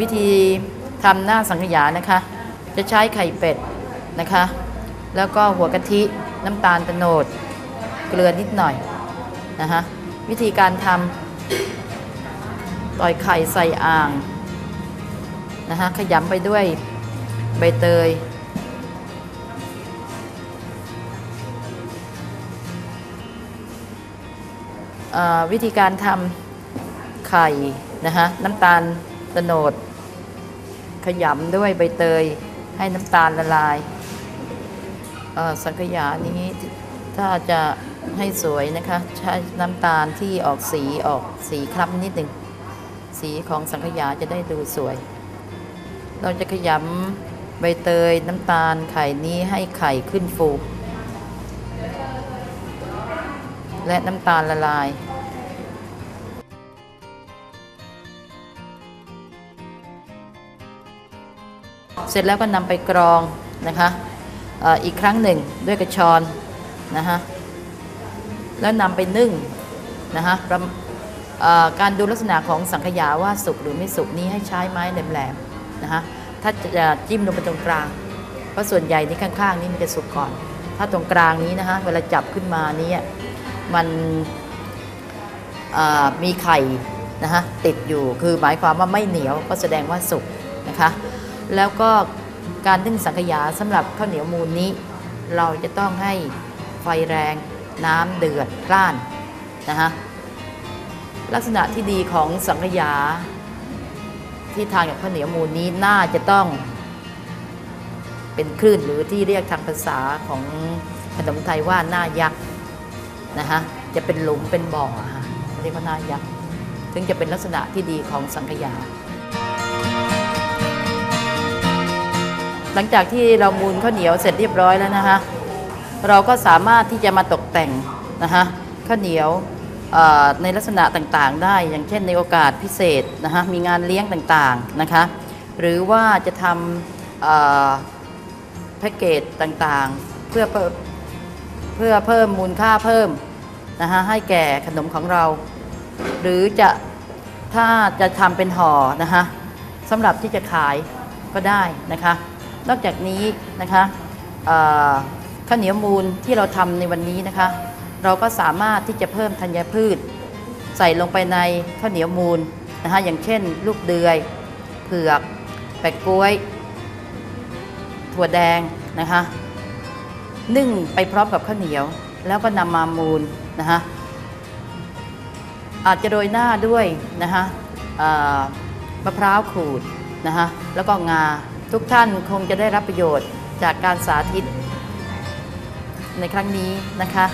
วิธีทำหน้าสังขยานะคะ จะใช้ไข่เป็ดนะคะ แล้วก็หัวกะทิน้ำตาลตะโนด เกลือนิดหน่อยนะคะวิธีการทำต่อยไข่ใส่อ่างนะคะขยำไปด้วยใบเตยอ่อวิธีการทำไข่นะคะน้ำตาล ตโนด ขยำด้วยใบเตยให้น้ำตาลละลายสังขยานี้ถ้าจะให้สวยนะคะ ใช้น้ำตาลที่ออกสีออกสีคล้ำนิดหนึ่ง สีของสังขยาจะได้ดูสวย เราจะขยำใบเตยน้ำตาลไข่นี้ให้ไข่ขึ้นฟู และน้ำตาลละลาย เสร็จแล้วก็นำไปกรองนะคะอีกครั้งหนึ่งด้วยกระชอนนะคะแล้วนำไปนึ่งนะคะการดูลักษณะของสังขยาว่าสุกหรือไม่สุกนี้ให้ใช้ไม้แหลมๆนะคะถ้าจะจิ้มลงไปตรงกลาง เพราะส่วนใหญ่นี่ข้างๆนี้มันจะสุกก่อน ถ้าตรงกลางนี้นะคะเวลาจับขึ้นมานี้มันมีไข่นะคะติดอยู่คือหมายความว่าไม่เหนียวก็แสดงว่าสุกนะคะ แล้วก็การนึ่งสังขยาสำหรับข้าวเหนียวมูลนี้ เราจะต้องให้ไฟแรงน้ำเดือดกล้านนะคะลักษณะที่ดีของสังขยาที่ทานกับข้าวเหนียวมูลนี้น่าจะต้องเป็นคลื่นหรือที่เรียกทางภาษาของขนมไทยว่าหน้ายักษ์นะคะจะเป็นหลุมเป็นบ่ออะเรียกว่าหน้ายักษ์ถึงจะเป็นลักษณะที่ดีของสังขยา หลังจากที่เรามูลข้าวเหนียวเสร็จเรียบร้อยแล้วนะคะ เราก็สามารถที่จะมาตกแต่งนะคะข้าวเหนียวในลักษณะต่างๆ ได้ อย่างเช่นในโอกาสพิเศษนะคะมีงานเลี้ยงต่างๆนะคะ หรือว่าจะทำแพ็กเกจต่างๆ เพื่อเพเพื่อเพิ่มมูลค่าเพิ่มนะคะให้แก่ขนมของเรา หรือจะถ้าจะทำเป็นห่อนะคะสำหรับที่จะขายก็ได้นะคะ นอกจากนี้นะคะข้าวเหนียวมูลที่เราทำในวันนี้นะคะ เราก็สามารถที่จะเพิ่มธัญพืช ใส่ลงไปในข้าวเหนียวมูลนะคะอย่างเช่น ลูกเดือยเผือกแปะกล้วย ถั่วแดงนะคะนึ่งไปพร้อมกับข้าวเหนียว แล้วก็นำมามูลนะคะอาจจะโรยหน้าด้วยนะคะมะพร้าวขูดนะคะแล้วก็งา ทุกท่านคงจะได้รับประโยชน์จากการสาธิตในครั้งนี้นะคะ